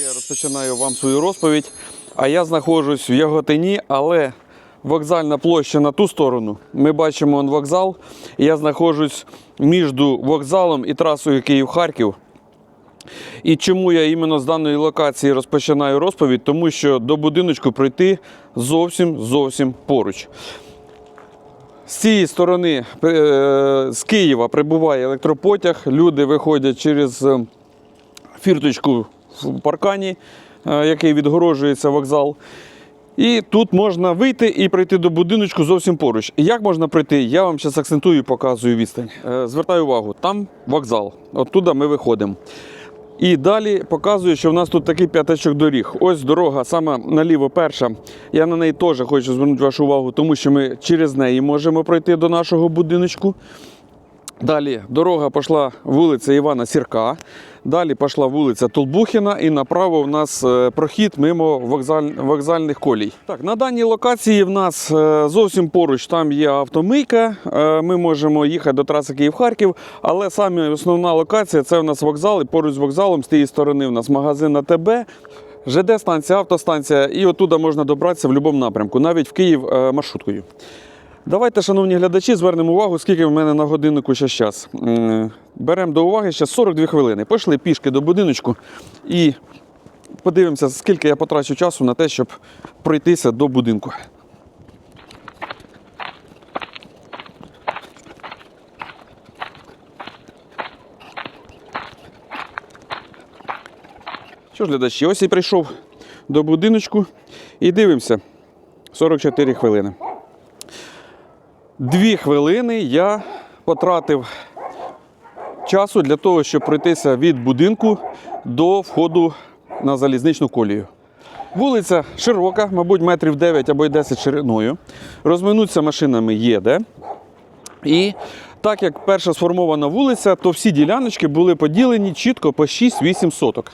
Я розпочинаю вам свою розповідь. А я знаходжусь в Яготині, але вокзальна площа на ту сторону. Ми бачимо он вокзал. Я знаходжусь між вокзалом і трасою Київ-Харків. І чому я іменно з даної локації розпочинаю розповідь? Тому що до будиночку пройти зовсім зовсім поруч. З цієї сторони е, з Києва прибуває електропотяг. Люди виходять через е, фірточку в паркані, е, який відгороджується вокзал. І тут можна вийти і прийти до будиночку зовсім поруч. Як можна прийти? Я вам зараз акцентую і показую відстань. Е, Звертаю увагу, там вокзал. Оттуда ми виходимо. І далі показую, що в нас тут такий п'ятачок доріг. Ось дорога, саме наліво перша. Я на неї теж хочу звернути вашу увагу, тому що ми через неї можемо пройти до нашого будиночку. Далі дорога пішла вулиця Івана Сірка. Далі пішла вулиця Толбухіна і направо в нас е, прохід мимо вокзаль... вокзальних колій. Так, на даній локації в нас е, зовсім поруч там є автомийка. Е, Ми можемо їхати до траси Київ-Харків, але саме основна локація це в нас вокзал. І поруч з вокзалом з тієї сторони в нас магазин АТБ. ЖД станція, автостанція, і оттуда можна добратися в будь-якому напрямку, навіть в Київ маршруткою. Давайте, шановні глядачі, звернемо увагу, скільки в мене на годиннику ще час. Беремо до уваги ще 42 хвилини. Пішли пішки до будиночку і подивимося, скільки я потрачу часу на те, щоб пройтися до будинку. Що ж, глядачі, ось і прийшов до будиночку і дивимося. 44 хвилини. Дві хвилини я потратив часу для того, щоб пройтися від будинку до входу на залізничну колію. Вулиця широка, мабуть, метрів 9 або й 10 шириною. Розминутися машинами є де. І так як перша сформована вулиця, то всі діляночки були поділені чітко по 6-8 соток.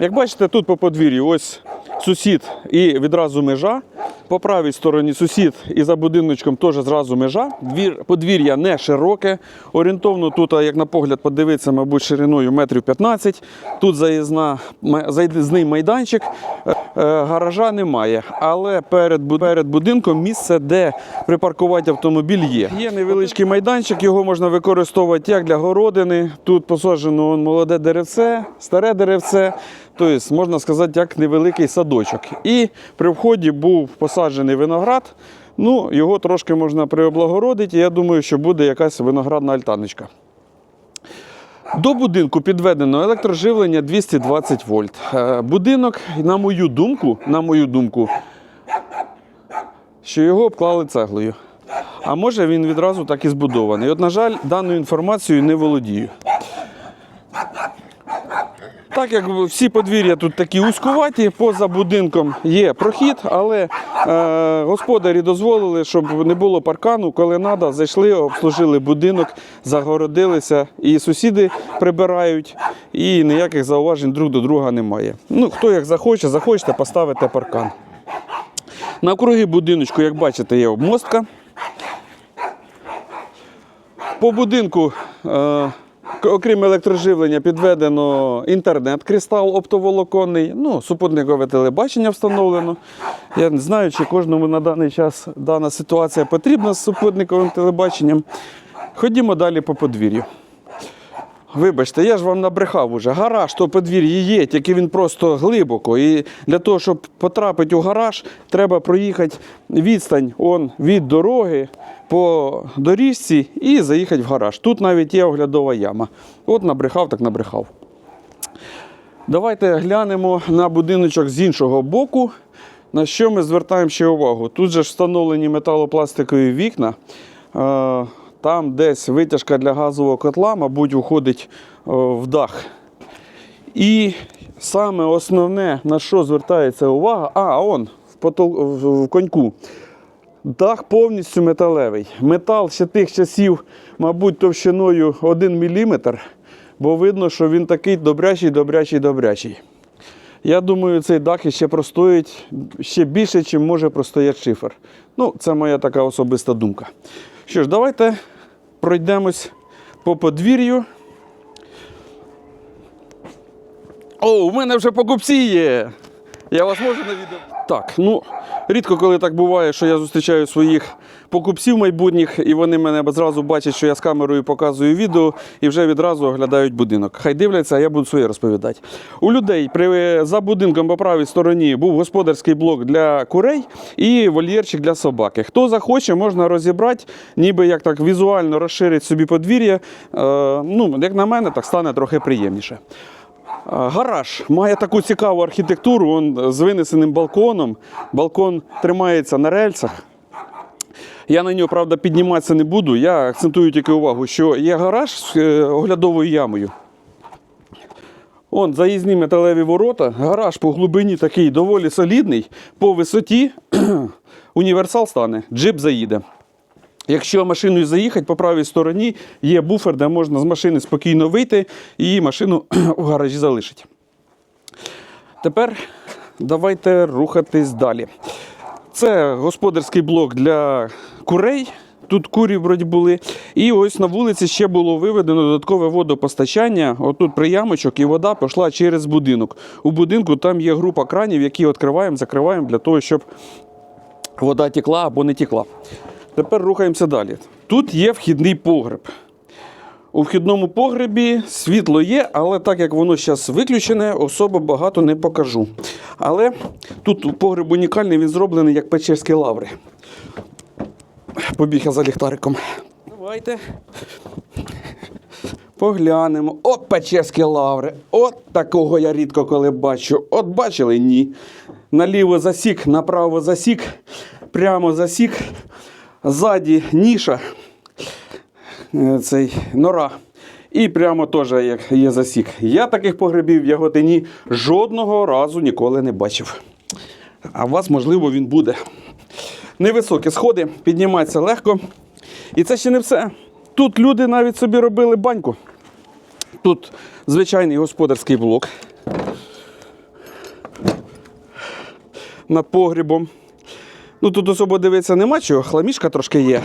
Як бачите, тут по подвір'ю ось сусід і відразу межа. По правій стороні сусід і за будиночком теж зразу межа. Двір, подвір'я не широке. Орієнтовно тут, як на погляд, подивитися, мабуть, шириною метрів 15. Тут заїзна, заїзний майданчик. Е, е, Гаража немає, але перед, перед будинком місце, де припаркувати автомобіль, є. Є невеличкий майданчик, його можна використовувати як для городини. Тут посаджено молоде деревце, старе деревце. Тобто, можна сказати, як невеликий садочок. І при вході був посаджений виноград. Ну, його трошки можна приоблагородити. Я думаю, що буде якась виноградна альтаночка. До будинку підведено електроживлення 220 вольт. Е, Будинок, на мою думку, на мою думку, що його обклали цеглою. А може він відразу так і збудований. От, на жаль, даною інформацією не володію. Так як всі подвір'я тут такі узькуваті, поза будинком є прохід, але е, господарі дозволили, щоб не було паркану, коли треба, зайшли, обслужили будинок, загородилися, і сусіди прибирають, і ніяких зауважень друг до друга немає. Ну, хто як захоче, захочете, поставите паркан. Навкруги будиночку, як бачите, є обмостка. По будинку, е, окрім електроживлення, підведено інтернет, кристал оптоволоконний, ну, супутникове телебачення встановлено. Я не знаю, чи кожному на даний час дана ситуація потрібна з супутниковим телебаченням. Ходімо далі по подвір'ю. Вибачте, я ж вам набрехав уже. Гараж то подвір'ї є, тільки він просто глибоко. І для того, щоб потрапити у гараж, треба проїхати відстань он, від дороги по доріжці і заїхати в гараж. Тут навіть є оглядова яма. От набрехав, так набрехав. Давайте глянемо на будиночок з іншого боку. На що ми звертаємо ще увагу? Тут же ж встановлені металопластикові вікна. Там десь витяжка для газового котла, мабуть, уходить е, в дах. І саме основне, на що звертається увага, а он в, потол... в коньку. Дах повністю металевий. Метал ще тих часів, мабуть, товщиною 1 мм, бо видно, що він такий добрячий, добрячий, добрячий. Я думаю, цей дах іще простоїть ще більше, ніж може простояти шифер. Ну, це моя така особиста думка. Що ж, давайте пройдемось по подвір'ю. О, у мене вже покупці є. Я вас можу на відео. Так, ну рідко коли так буває, що я зустрічаю своїх покупців майбутніх, і вони мене зразу бачать, що я з камерою показую відео і вже відразу оглядають будинок. Хай дивляться, а я буду своє розповідати. У людей при, за будинком по правій стороні був господарський блок для курей і вольєрчик для собаки. Хто захоче, можна розібрати, ніби як так візуально розширить собі подвір'я. Е, ну, як на мене, так стане трохи приємніше. Гараж має таку цікаву архітектуру він з винесеним балконом. Балкон тримається на рельсах. Я на нього, правда, підніматися не буду. Я акцентую тільки увагу, що є гараж з е, оглядовою ямою. Он заїзні металеві ворота, гараж по глибині такий доволі солідний, по висоті універсал стане, джип заїде. Якщо машиною заїхати, по правій стороні є буфер, де можна з машини спокійно вийти і машину в гаражі залишити. Тепер давайте рухатись далі. Це господарський блок для курей. Тут курі вроді були. І ось на вулиці ще було виведено додаткове водопостачання. Отут приямочок, і вода пішла через будинок. У будинку там є група кранів, які відкриваємо, закриваємо для того, щоб вода текла або не текла. Тепер рухаємося далі. Тут є вхідний погреб. У вхідному погребі світло є, але так як воно зараз виключене, особо багато не покажу. Але тут погреб унікальний, він зроблений як печерські лаври. Побіг я за ліхтариком. Давайте. Поглянемо. От печерські лаври. От такого я рідко коли бачу. От бачили? Ні. Наліво засік, направо засік, прямо засік. Ззаді ніша. Е, Цей нора. І прямо теж як є засік. Я таких погребів в Яготині жодного разу ніколи не бачив. А у вас, можливо, він буде. Невисокі сходи, підніматися легко. І це ще не все. Тут люди навіть собі робили баньку. Тут звичайний господарський блок. Над погрібом. Ну тут особо дивитися нема чого, хламішка трошки є.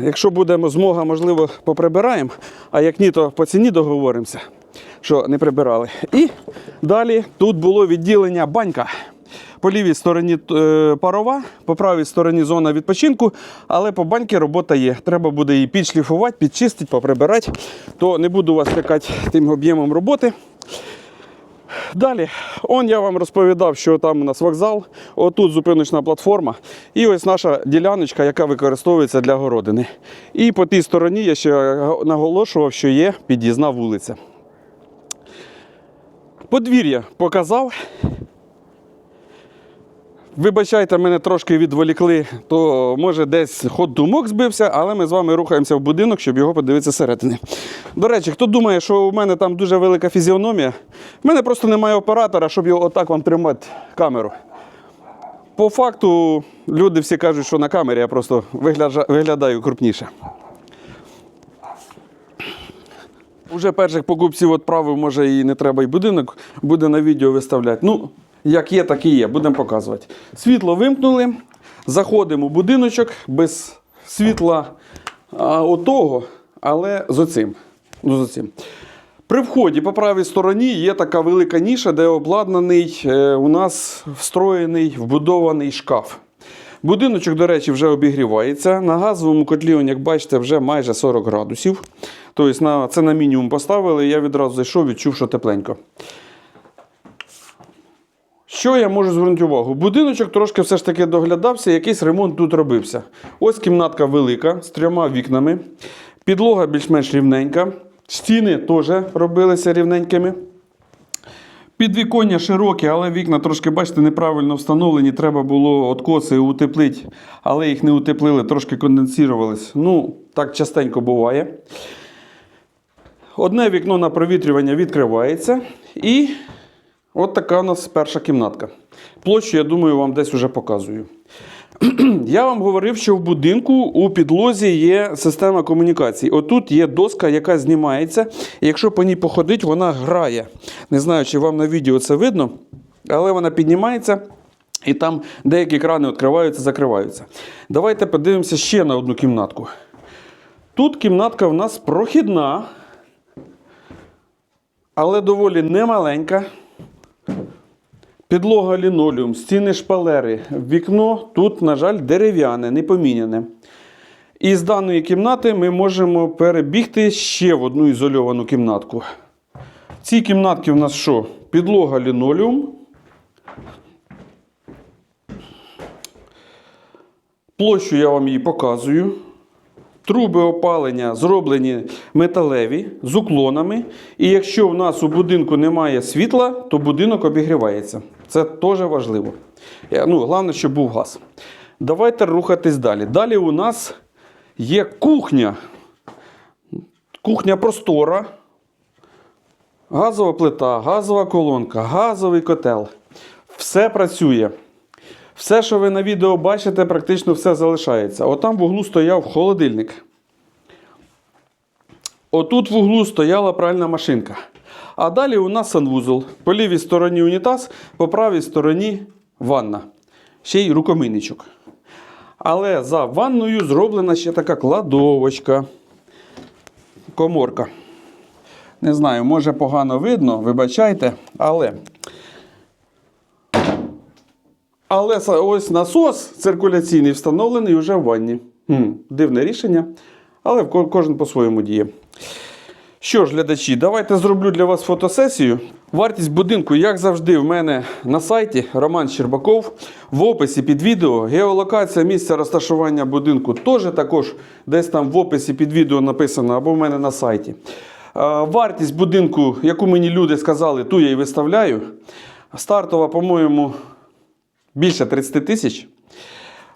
Якщо буде змога, можливо, поприбираємо, а як ні, то по ціні договоримося, що не прибирали. І далі тут було відділення банька. По лівій стороні е, парова, по правій стороні зона відпочинку, але по баньці робота є. Треба буде її підшліфувати, підчистити, поприбирати. То не буду вас лякати тим об'ємом роботи. Далі, он я вам розповідав, що там у нас вокзал, отут зупиночна платформа. І ось наша діляночка, яка використовується для городини. І по тій стороні я ще наголошував, що є під'їзна вулиця. Подвір'я показав. Вибачайте, мене трошки відволікли, то може десь ход думок збився, але ми з вами рухаємося в будинок, щоб його подивитися зсередини. До речі, хто думає, що у мене там дуже велика фізіономія, в мене просто немає оператора, щоб його отак вам тримати камеру. По факту, люди всі кажуть, що на камері я просто виглядаю крупніше. Уже перших покупців відправив, може і не треба і будинок, буде на відео виставляти. Ну, як є, так і є, будемо показувати. Світло вимкнули, заходимо в будиночок без світла а, отого, але з оцим. Ну, з оцим. При вході по правій стороні є така велика ніша, де обладнаний е, у нас встроєний вбудований шкаф. Будиночок, до речі, вже обігрівається. На газовому котлі, як бачите, вже майже 40 градусів. Тобто на, це на мінімум поставили, я відразу зайшов, відчув, що тепленько. Що я можу звернути увагу? Будиночок трошки все ж таки доглядався, якийсь ремонт тут робився. Ось кімнатка велика з трьома вікнами. Підлога більш-менш рівненька. Стіни теж робилися рівненькими. Підвіконня широкі, але вікна трошки, бачите, неправильно встановлені. Треба було откоси утеплити, але їх не утеплили, трошки конденсувались. Ну, так частенько буває. Одне вікно на провітрювання відкривається. І от така у нас перша кімнатка. Площу, я думаю, вам десь вже показую. Я вам говорив, що в будинку у підлозі є система комунікацій. Отут є доска, яка знімається, якщо по ній походить, вона грає. Не знаю, чи вам на відео це видно, але вона піднімається. І там деякі крани відкриваються, закриваються. Давайте подивимося ще на одну кімнатку. Тут кімнатка в нас прохідна. але доволі немаленька. Підлога лінолеум, стіни шпалери, вікно тут, на жаль, дерев'яне, не поміняне. І з даної кімнати ми можемо перебігти ще в одну ізольовану кімнатку. В цій кімнатці у нас що? Підлога лінолеум. Площу я вам її показую. Труби опалення зроблені металеві з уклонами. І якщо в нас у будинку немає світла, то будинок обігрівається. Це теж важливо. Ну, Головне, щоб був газ. Давайте рухатись далі. Далі у нас є кухня. Кухня простора. Газова плита, газова колонка, газовий котел. Все працює. Все, що ви на відео бачите, практично все залишається. Отам в углу стояв холодильник. Отут в углу стояла пральна машинка. А далі у нас санвузол. По лівій стороні унітаз, по правій стороні ванна. Ще й рукомийничок. Але за ванною зроблена ще така кладовочка. Коморка. Не знаю, може погано видно, вибачайте, але але ось насос циркуляційний встановлений вже в ванні. Хм, дивне рішення, але кожен по-своєму діє. Що ж, глядачі, давайте зроблю для вас фотосесію. Вартість будинку, як завжди, в мене на сайті Роман Щербаков. В описі під відео геолокація місця розташування будинку теж також десь там в описі під відео написано або в мене на сайті. Вартість будинку, яку мені люди сказали, ту я і виставляю. Стартова, по-моєму, більше 30 тисяч.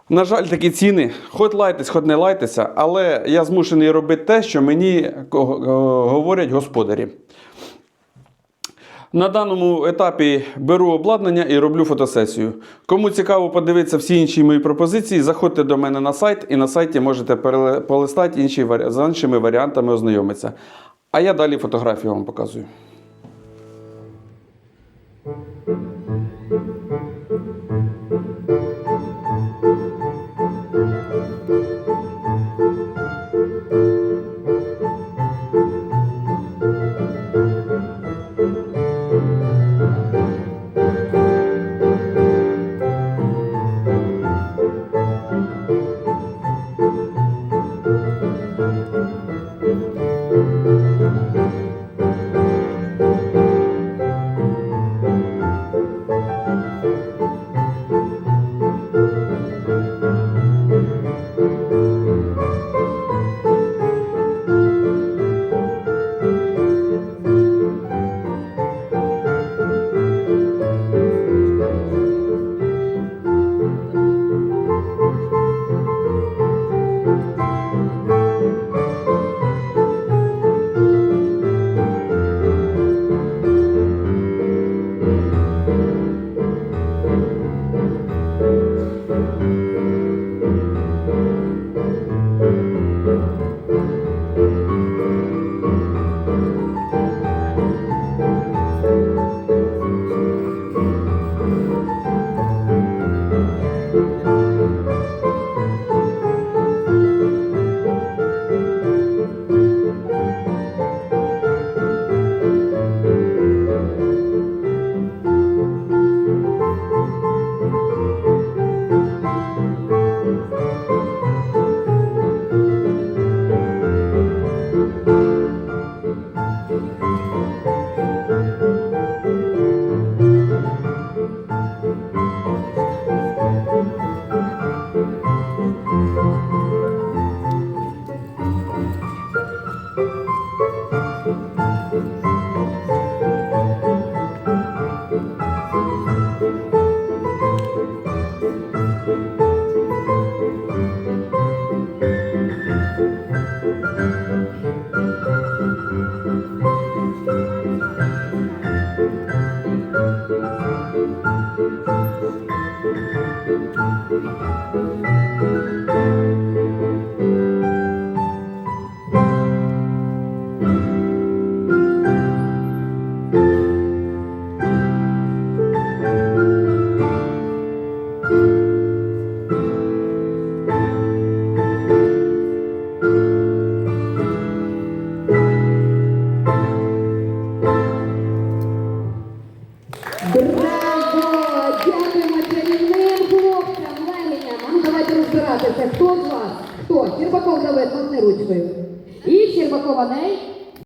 На жаль, такі ціни, хоч лайтесь, хоч не лайтеся, але я змушений робити те, що мені говорять господарі. На даному етапі беру обладнання і роблю фотосесію. Кому цікаво подивитися всі інші мої пропозиції, заходьте до мене на сайт і на сайті можете полистати інші, з іншими варіантами ознайомитися. А я далі фотографію вам показую.